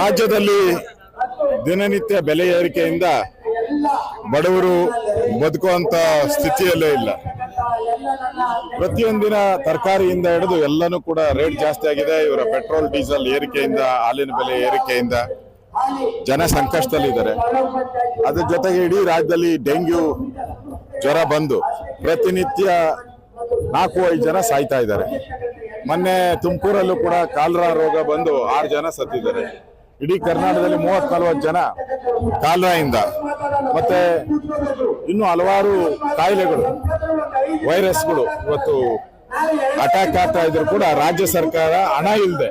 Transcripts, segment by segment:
ರಾಜ್ಯದಲ್ಲಿ ದಿನನಿತ್ಯ ಬೆಲೆ ಏರಿಕೆಯಿಂದ ಬಡವರು ಬದುಕುವಂತ ಸ್ಥಿತಿಯಲ್ಲೇ ಇಲ್ಲ. ಪ್ರತಿಯೊಂದಿನ ತರಕಾರಿಯಿಂದ ಹಿಡಿದು ಎಲ್ಲನೂ ಕೂಡ ರೇಟ್ ಜಾಸ್ತಿ ಆಗಿದೆ. ಇವರ ಪೆಟ್ರೋಲ್, ಡೀಸೆಲ್ ಏರಿಕೆಯಿಂದ, ಹಾಲಿನ ಬೆಲೆ ಏರಿಕೆಯಿಂದ ಜನ ಸಂಕಷ್ಟದಲ್ಲಿದ್ದಾರೆ. ಅದ್ರ ಜೊತೆಗೆ ಇಡೀ ರಾಜ್ಯದಲ್ಲಿ ಡೆಂಗ್ಯೂ ಜ್ವರ ಬಂದು ಪ್ರತಿನಿತ್ಯ ನಾಲ್ಕು ಐದು ಜನ ಸಾಯ್ತಾ ಇದ್ದಾರೆ. ಮೊನ್ನೆ ತುಮಕೂರಲ್ಲೂ ಕೂಡ ಕಾಲ್ರಾ ರೋಗ ಬಂದು ಆರು ಜನ ಸತ್ತಿದ್ದಾರೆ. ಇಡೀ ಕರ್ನಾಟಕದಲ್ಲಿ ಮೂವತ್ ನಲವತ್ತು ಜನ ಕಾಲುವೆಯಿಂದ ಮತ್ತೆ ಇನ್ನು ಹಲವಾರು ಕಾಯಿಲೆಗಳು, ವೈರಸ್ಗಳು ಇವತ್ತು ಅಟ್ಯಾಕ್ ಆಗ್ತಾ ಇದ್ರು ಕೂಡ ರಾಜ್ಯ ಸರ್ಕಾರ ಹಣ ಇಲ್ಲದೆ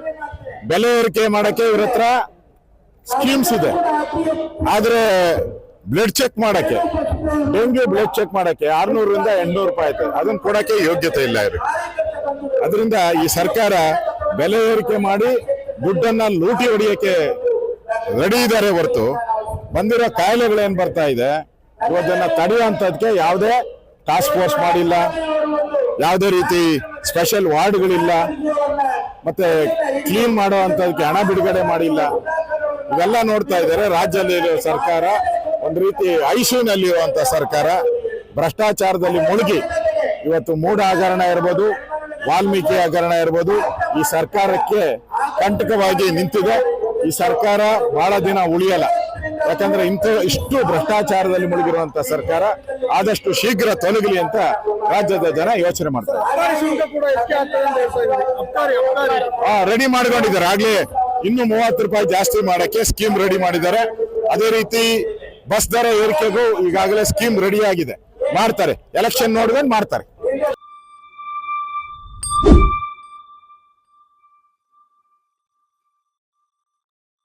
ಬೆಲೆ ಏರಿಕೆ ಮಾಡಕ್ಕೆ ಇವ್ರ ಹತ್ರ ಸ್ಕೀಮ್ಸ್ ಇದೆ. ಆದ್ರೆ ಬ್ಲಡ್ ಚೆಕ್ ಮಾಡಕ್ಕೆ, ಡೆಂಗ್ಯೂ ಬ್ಲಡ್ ಚೆಕ್ ಮಾಡಕ್ಕೆ ಆರ್ನೂರರಿಂದ ಎಂಟ್ನೂರು ರೂಪಾಯಿ ಆಯ್ತು. ಅದನ್ನ ಕೊಡಕ್ಕೆ ಯೋಗ್ಯತೆ ಇಲ್ಲ ಇವ್ರಿಗೆ. ಅದರಿಂದ ಈ ಸರ್ಕಾರ ಬೆಲೆ ಏರಿಕೆ ಮಾಡಿ ದುಡ್ಡನ್ನ ಲೂಟಿ ಹೊಡಿಯಕ್ಕೆ ರೆಡಿ ಇದ್ದಾರೆ ಹೊರತು. ಬಂದಿರೋ ಕಾಯಿಲೆಗಳೇನ್ ಬರ್ತಾ ಇದೆ? ಇವತ್ತನ್ನ ತಡೆಯುವಂತದ್ಕೆ ಯಾವುದೇ ಟಾಸ್ಕ್ ಫೋರ್ಸ್ ಮಾಡಿಲ್ಲ. ಯಾವುದೇ ರೀತಿ ಸ್ಪೆಷಲ್ ವಾರ್ಡ್ಗಳಿಲ್ಲ ಮತ್ತೆ ಕ್ಲೀನ್ ಮಾಡೋ ಅಂತದಕ್ಕೆ ಹಣ ಬಿಡುಗಡೆ ಮಾಡಿಲ್ಲ. ಇವೆಲ್ಲ ನೋಡ್ತಾ ಇದ್ದಾರೆ. ರಾಜ್ಯದಲ್ಲಿ ಇರೋ ಸರ್ಕಾರ ಒಂದು ರೀತಿ ಐಸಿಯುನಲ್ಲಿರುವಂತ ಸರ್ಕಾರ. ಭ್ರಷ್ಟಾಚಾರದಲ್ಲಿ ಮುಳುಗಿ. ಇವತ್ತು ಮೂಢ ಹಗರಣ ಇರ್ಬೋದು, ವಾಲ್ಮೀಕಿ ಹಗರಣ ಇರ್ಬೋದು. ಈ ಸರ್ಕಾರಕ್ಕೆ ಕಂಟಕವಾಗಿ ನಿಂತಿದೆ. ಈ ಸರ್ಕಾರ ಬಹಳ ದಿನ ಉಳಿಯಲ್ಲ. ಯಾಕಂದ್ರೆ ಇಂಥ ಇಷ್ಟು ಭ್ರಷ್ಟಾಚಾರದಲ್ಲಿ ಮುಳುಗಿರುವಂತ ಸರ್ಕಾರ ಆದಷ್ಟು ಶೀಘ್ರ ತೊಲಗಲಿ ಅಂತ ರಾಜ್ಯದ ಜನ ಯೋಚನೆ ಮಾಡ್ತಾರೆ. ಹಾ ರೆಡಿ ಮಾಡ್ಕೊಂಡಿದ್ದಾರೆ. ಆಗ್ಲೇ ಇನ್ನು ಮೂವತ್ತು ರೂಪಾಯಿ ಜಾಸ್ತಿ ಮಾಡಕ್ಕೆ ಸ್ಕೀಮ್ ರೆಡಿ ಮಾಡಿದ್ದಾರೆ. ಅದೇ ರೀತಿ ಬಸ್ ದರ ಏರಿಕೆಗೂ ಈಗಾಗಲೇ ಸ್ಕೀಮ್ ರೆಡಿ ಆಗಿದೆ. ಮಾಡ್ತಾರೆ. ಎಲೆಕ್ಷನ್ ನೋಡಿದ್ರೆ ಮಾಡ್ತಾರೆ.